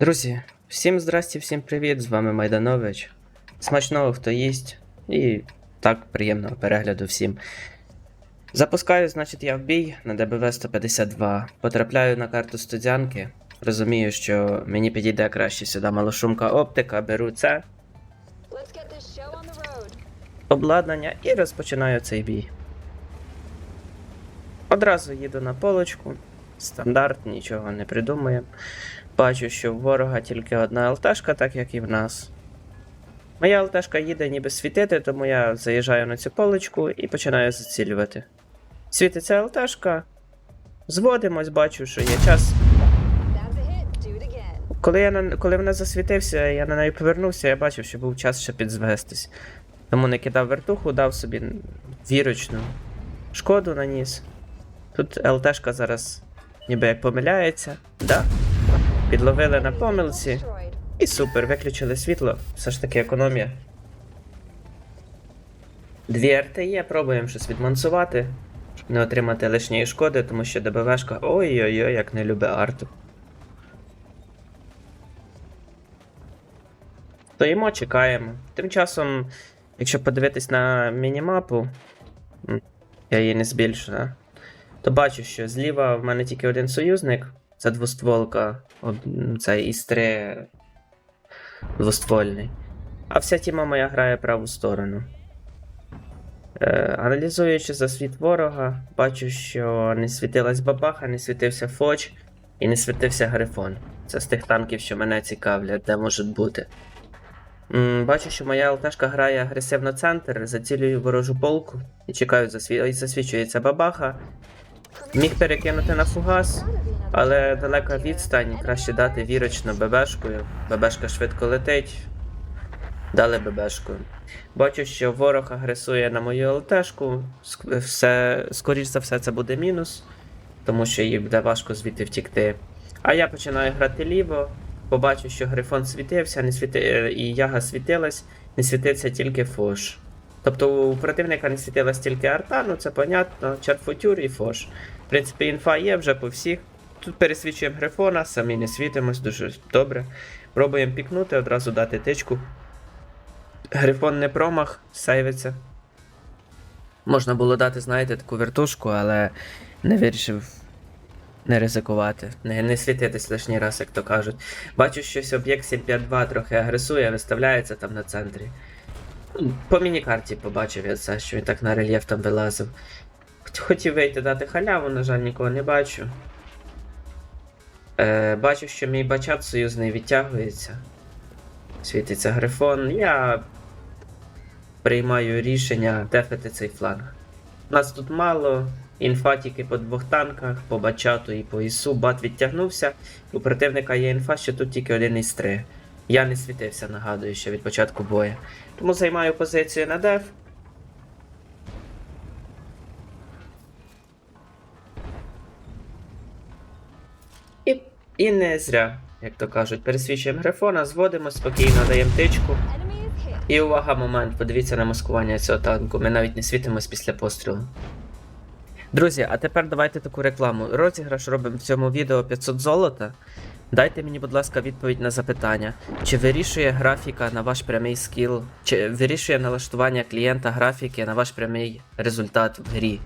Друзі, всім здрасті, всім привіт! З вами Майданович. Смачного хто їсть, і так приємного перегляду всім. Запускаю, значить, я в бій на ДБВ 152. Потрапляю на карту студянки. Розумію, що мені підійде краще сюди малошумка оптика, беру це обладнання і розпочинаю цей бій. Одразу їду на полочку. Стандарт, нічого не придумуємо. Бачу, що в ворога тільки одна ЛТшка, так як і в нас. Моя ЛТшка їде ніби світити, тому я заїжджаю на цю полочку і починаю зацілювати. Світиться ЛТшка. Зводимось, бачу, що є час. Коли, я на, коли вона засвітився, я на неї повернувся, я бачив, що був час ще підзвестись. Тому не кидав вертуху, дав собі вірочну шкоду наніс. Тут ЛТшка зараз ніби як помиляється. Да. Підловили на помилці. І супер, виключили світло. Все ж таки економія. Дві РТЄ, пробуємо щось відмансувати, щоб не отримати лишньої шкоди, тому що ДБВшка ой-ой-ой, як не любить арту. Стоїмо, чекаємо. Тим часом, якщо подивитись на мінімапу, я її не збільшую, то бачу, що зліва в мене тільки один союзник. Це двостволка, це Істре двоствольний. А вся тіма моя грає праву сторону. Е, аналізуючи за світ ворога, бачу, що не світилась бабаха, не світився Фоч і не світився Грифон. Це з тих танків, що мене цікавлять, де можуть бути. М, бачу, що моя ЛТшка грає агресивно центр, зацілюю ворожу полку і чекаю, засві... засвічується бабаха. Міг перекинути на фугас, але далека відстань, краще дати вірочно ББшкою. ББшка швидко летить. Дали ББшкою. Бачу, що ворог агресує на мою ЛТшку. Все, скоріш за все, це буде мінус, тому що їй буде важко звідти втікти. А я починаю грати ліво. Побачу, що грифон світився, не світи... і яга світилась, не світився тільки фош. Тобто у противника не світилась тільки арта, ну це понятно, чат-футюр і фош. В принципі, інфа є вже по всіх. Тут пересвічуємо грифона, самі не світимось, дуже добре. Пробуємо пікнути, одразу дати тичку. Грифон не промах, сейвиться. Можна було дати, знаєте, таку вертушку, але не вирішив не ризикувати, не, не світитись лишній раз, як то кажуть. Бачу, щось об'єкт 752 трохи агресує, виставляється там на центрі. По міні-карті побачив я це, що він так на рельєф там вилазив. Хот- Хотів вийти дати халяву, на жаль, нікого не бачу. Е, бачу, що мій бачат союзний відтягується. Світиться грифон. Я приймаю рішення дефити цей фланг. Нас тут мало, інфа тільки по двох танках, по бачату і по ІСу. Бат відтягнувся. У противника є інфа, що тут тільки один із три. Я не світився, нагадую, ще від початку бою. Тому займаю позицію на деф. І, не зря, як то кажуть, пересвічуємо грифона, зводимо спокійно, даємо тичку. І увага, момент, подивіться на маскування цього танку. Ми навіть не світимось після пострілу. Друзі, а тепер давайте таку рекламу. Розіграш робимо в цьому відео 500 золота. Дайте мені, будь ласка, відповідь на запитання. Чи вирішує графіка на ваш прямий скіл, чи вирішує налаштування клієнта графіки на ваш прямий результат в грі?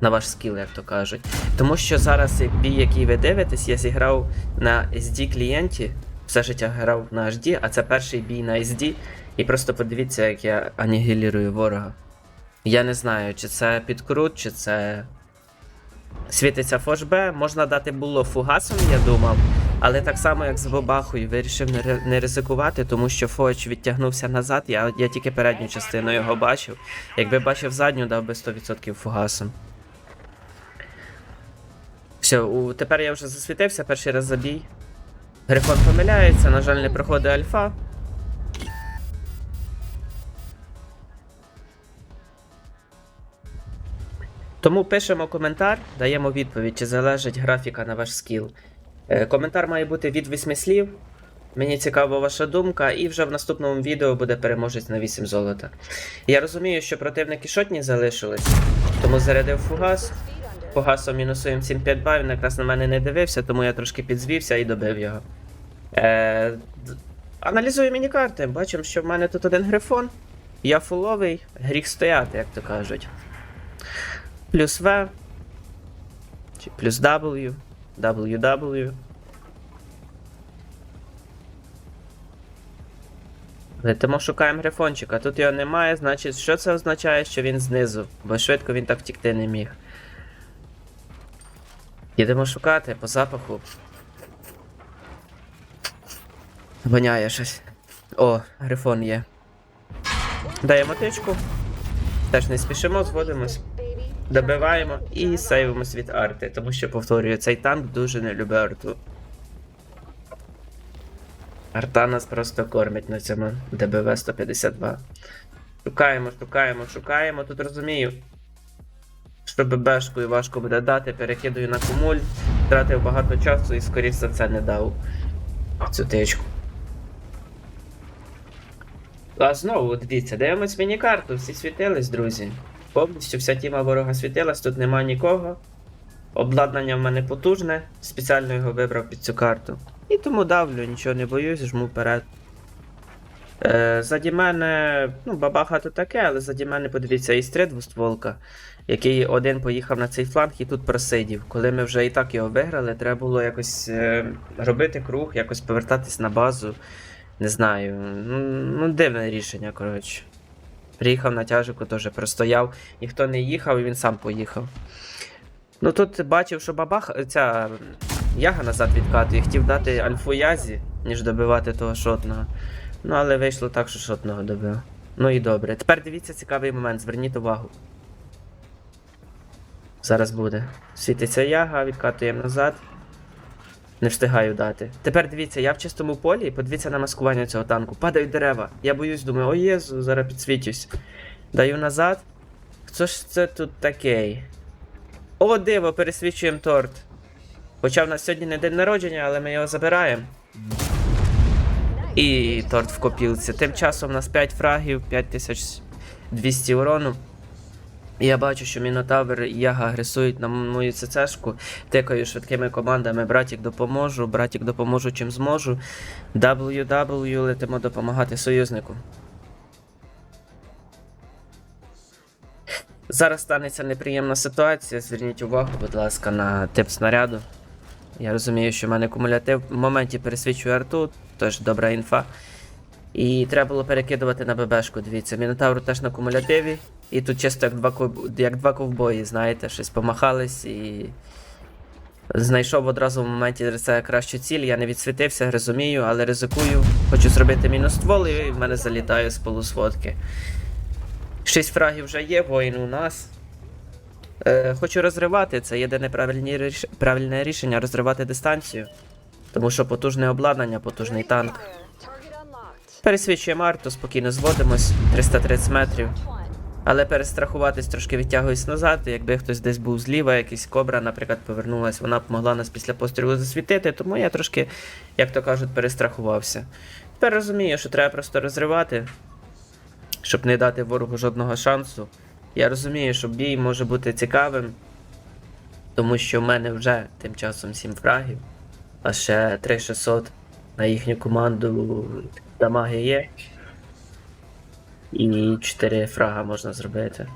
На ваш скіл, як то кажуть. Тому що зараз бій, який ви дивитесь, я зіграв на SD клієнті. Все життя грав на HD, а це перший бій на SD. І просто подивіться, як я анігілірую ворога. Я не знаю, чи це підкрут, чи це. Світиться фошбе, можна дати було фугасом, я думав. Але так само, як з бабахою, вирішив не ризикувати, тому що Фоч відтягнувся назад, я, я тільки передню частину його бачив. Якби бачив задню, дав би 100% фугасом. Все, у, тепер я вже засвітився, перший раз забій. Грифон помиляється, на жаль, не проходить альфа. Тому пишемо коментар, даємо відповідь, чи залежить графіка на ваш скіл. Е, коментар має бути від 8 слів. Мені цікава ваша думка, і вже в наступному відео буде переможець на 8 золота. Я розумію, що противники шотні залишились, тому зарядив фугас. Speed under. Мінусуємо 7-5 балів, він якраз на мене не дивився, тому я трошки підзвівся і добив його. Е, аналізую мінікарти. Бачимо, що в мене тут один грифон. Я фуловий, гріх стояти, як то кажуть. Плюс В. Чи плюс W. WW. Летимо, шукаємо грифончика. Тут його немає, значить, що це означає, що він знизу, бо швидко він так втікти не міг. Їдемо шукати по запаху. Воняє щось. О, грифон є. Даємо тичку. Теж не спішимо, зводимось. Добиваємо і сейвимось від арти, тому що повторюю, цей танк дуже не любить арту. Арта нас просто кормить на цьому ДБВ 152. Шукаємо, шукаємо, шукаємо. Тут розумію. Що ББшкою важко буде дати, перекидую на кумуль, втратив багато часу і, скоріш за це, не дав цю тичку. А знову, дивіться, дивимось міні-карту, всі світились, друзі. Повністю вся тіма ворога світилась, тут нема нікого. Обладнання в мене потужне, спеціально його вибрав під цю карту. І тому давлю, нічого не боюсь, жму вперед. Е, заді мене, ну, бабаха то таке, але заді мене, подивіться, і істрит двостволка, який один поїхав на цей фланг і тут просидів. Коли ми вже і так його виграли, треба було якось е, робити круг, якось повертатись на базу. Не знаю. Ну, ну дивне рішення, коротше. Приїхав на тяжику, теж простояв, ніхто не їхав, і він сам поїхав. Ну тут бачив, що бабах, ця яга назад відкатує, хотів дати альфу язі, ніж добивати того шотного. Ну, але вийшло так, що шотного добив. Ну і добре. Тепер дивіться цікавий момент, зверніть увагу. Зараз буде. Світиться яга, відкатуємо назад. Не встигаю дати. Тепер дивіться, я в чистому полі, подивіться на маскування цього танку. Падають дерева. Я боюсь, думаю, о Єзу, зараз підсвічусь. Даю назад. Хто ж це тут такий? О, диво, пересвічуємо торт. Хоча в нас сьогодні не день народження, але ми його забираємо. І торт в копілці. Тим часом у нас 5 фрагів, 5200 урону. Я бачу, що Мінотавр і Яга агресують на мою ЦЦшку. Тикаю швидкими командами. Братік допоможу, братік допоможу чим зможу. WW летимо допомагати союзнику. Зараз станеться неприємна ситуація. Зверніть увагу, будь ласка, на тип снаряду. Я розумію, що в мене кумулятив. В моменті пересвічую арту, тож добра інфа. І треба було перекидувати на ББшку, дивіться. Мінотавр теж на кумулятиві. І тут чисто як два, як два ковбої, знаєте, щось помахались і. Знайшов одразу в моменті це кращу ціль, я не відсвітився, розумію, але ризикую. Хочу зробити мінус ствол і в мене залітає з полусводки. Шість фрагів вже є, воїн у нас. Е, хочу розривати, це єдине правильне рішення розривати дистанцію. Тому що потужне обладнання, потужний танк. Пересвічуємо арту, спокійно зводимось 330 метрів. Але перестрахуватись трошки відтягуюсь назад. і Якби хтось десь був зліва, якийсь кобра, наприклад, повернулась, вона б могла нас після пострілу засвітити, тому я трошки, як то кажуть, перестрахувався. Тепер розумію, що треба просто розривати, щоб не дати ворогу жодного шансу. Я розумію, що бій може бути цікавим, тому що в мене вже тим часом 7 фрагів, а ще 3600 на їхню команду дамаги є. І 4 фрага можна зробити.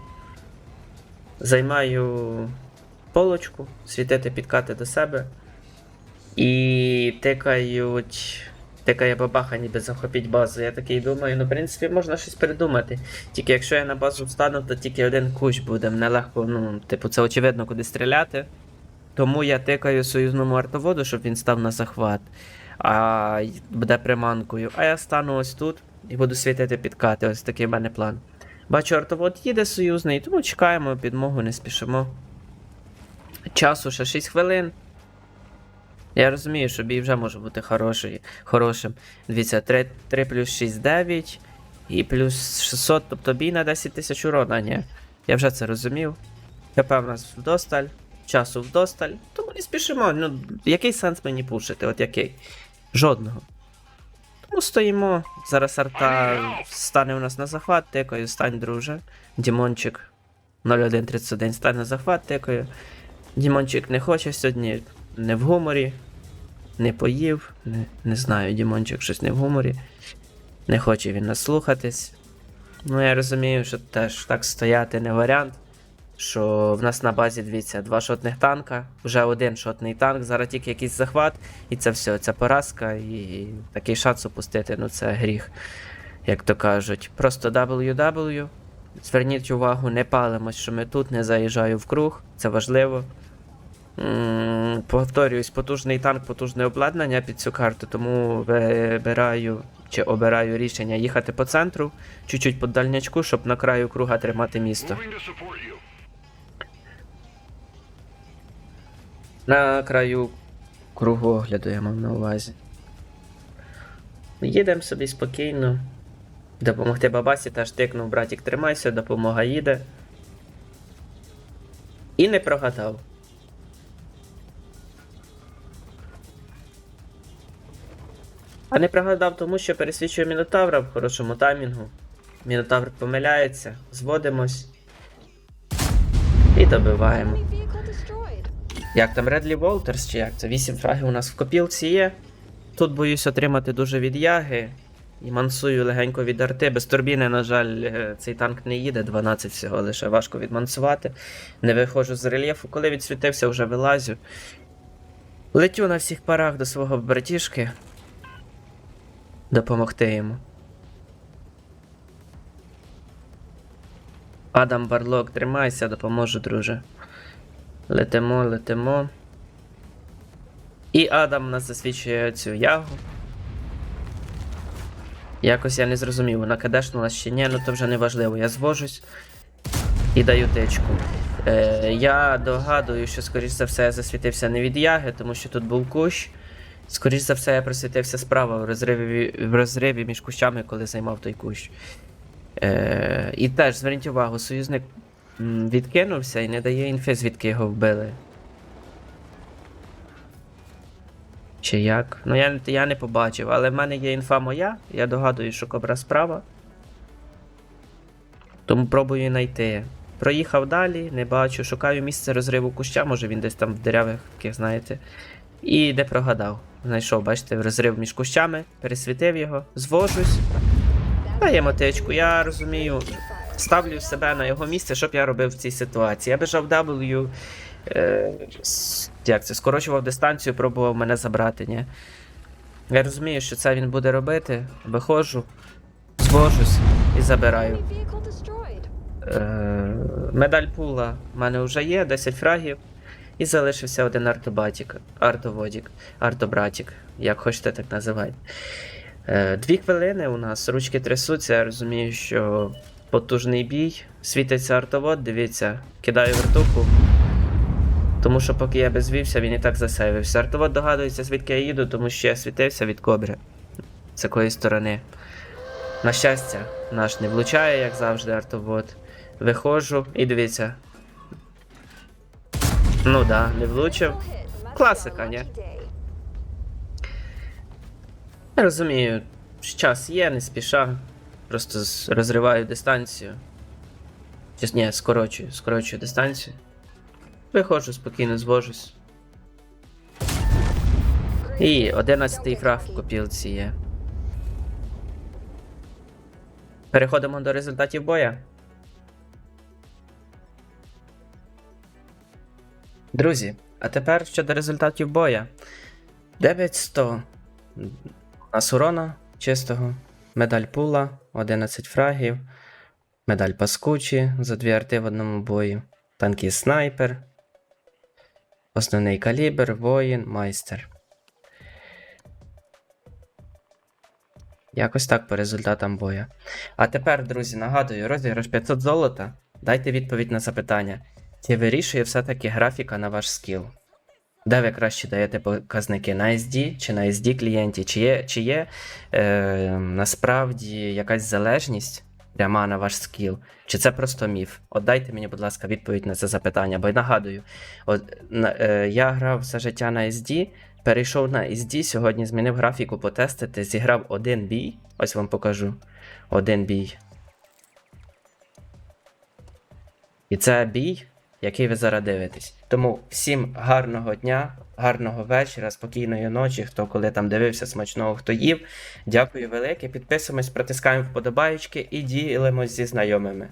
Займаю полочку, світити підкати до себе. І тикають. Тикає бабаха, ніби захопіть базу. Я такий думаю, ну, в принципі, можна щось придумати. Тільки якщо я на базу встану, то тільки один кущ буде. Мене легко, ну, типу, це очевидно, куди стріляти. Тому я тикаю союзному артоводу, щоб він став на захват. А буде приманкою. А я стану ось тут і буду світити підкати. Ось такий в мене план. Бачу, артовод їде союзний, тому чекаємо підмогу, не спішимо. Часу ще 6 хвилин. Я розумію, що бій вже може бути хороший, хорошим. Дивіться, 3, 3 плюс 6 9 і плюс 600, тобто бій на 10 тисяч урона, ні. Я вже це розумів. ХП в нас вдосталь, часу вдосталь, тому не спішимо. Ну, який сенс мені пушити? От який? Жодного. Тому стоїмо. Зараз арта стане у нас на захват, тикаю, стань, друже. Дімончик 0131 стане на захват, тикаю. Дімончик не хоче сьогодні, не в гуморі. не поїв. Не, не знаю, Дімончик щось не в гуморі. Не хоче він нас слухатись. Ну, я розумію, що теж так стояти не варіант. Що в нас на базі, дивіться, два шотних танка, вже один шотний танк, зараз тільки якийсь захват, і це все, це поразка, і такий шанс упустити, ну це гріх, як то кажуть. Просто WW. Зверніть увагу, не палимось, що ми тут, не заїжджаю в круг, це важливо. М, Повторююсь, потужний танк, потужне обладнання під цю карту, тому вибираю чи обираю рішення їхати по центру, чуть-чуть по дальнячку, щоб на краю круга тримати місто. На краю кругу огляду я мав на увазі. Їдемо собі спокійно. Допомогти бабасі теж тикнув, братік, тримайся, допомога їде. І не прогадав. А не прогадав тому, що пересвічує Мінотавра в хорошому таймінгу. Мінотавр помиляється, зводимось. І добиваємо. Як там Редлі Волтерс, чи як це? 8 фрагів у нас в копілці є. Тут боюсь отримати дуже від яги. І мансую легенько від арти. Без турбіни, на жаль, е, цей танк не їде, 12 всього лише важко відмансувати. Не виходжу з рельєфу. Коли відсвітився, вже вилазю. Летю на всіх парах до свого братішки. Допомогти йому. Адам Барлок, тримайся, допоможу, друже. Летимо, летимо. І Адам нас засвідчує цю ягу. Якось я не зрозумів, вона кадешнула чи ні, ну то вже не важливо. Я звожусь і даю тичку. Е, я догадую, що, скоріш за все, я засвітився не від яги, тому що тут був кущ. Скоріш за все, я просвітився справа в розриві, в розриві між кущами, коли займав той кущ. Е, і теж зверніть увагу, союзник відкинувся і не дає інфи, звідки його вбили. Чи як? Ну я, я не побачив, але в мене є інфа моя, я догадую, що кобра справа. Тому пробую знайти. Проїхав далі, не бачу, шукаю місце розриву куща, може він десь там в деревах, таких, знаєте. І не прогадав. Знайшов, бачите, розрив між кущами, пересвітив його, звожусь. Даємо тичку, я розумію. Ставлю себе на його місце, що б я робив в цій ситуації. Я бежав W, е, як це, скорочував дистанцію, пробував мене забрати, ні. Я розумію, що це він буде робити. Виходжу, звожусь і забираю. Е, медаль пула в мене вже є, 10 фрагів. І залишився один артобатік, артоводік, артобратік, як хочете так називати. Е, дві хвилини у нас, ручки трясуться, я розумію, що потужний бій. Світиться артовод, дивіться, кидаю вертуху. Тому що поки я безвівся, він і так засейвився. Артовод догадується, звідки я їду, тому що я світився від кобри. З якої сторони. На щастя, наш не влучає, як завжди, артовод. Виходжу і дивіться. Ну да, не влучив. Класика, ні? Розумію, час є, не спіша. Просто розриваю дистанцію. Чи, ні, скорочую, скорочую дистанцію. Виходжу, спокійно звожусь. І 11-й фраг в копілці є. Переходимо до результатів боя. Друзі, а тепер щодо результатів боя. 9-100. У нас урона чистого, медаль пула, 11 фрагів, медаль паскучі за дві арти в одному бою, танкіст снайпер, основний калібр, воїн, майстер. Якось так по результатам боя. А тепер, друзі, нагадую, розіграш 500 золота. Дайте відповідь на запитання. Чи вирішує все-таки графіка на ваш скіл? Де ви краще даєте показники на SD чи на SD клієнті? Чи є, чи є е, насправді якась залежність пряма на ваш скіл? Чи це просто міф? От дайте мені, будь ласка, відповідь на це запитання, бо нагадую, от, на, е, я грав все життя на SD, перейшов на SD, сьогодні змінив графіку потестити, зіграв один бій. Ось вам покажу. Один бій. І це бій який ви зараз дивитесь. Тому всім гарного дня, гарного вечора, спокійної ночі, хто коли там дивився, смачного, хто їв. Дякую велике. Підписуємось, протискаємо вподобаєчки і ділимось зі знайомими.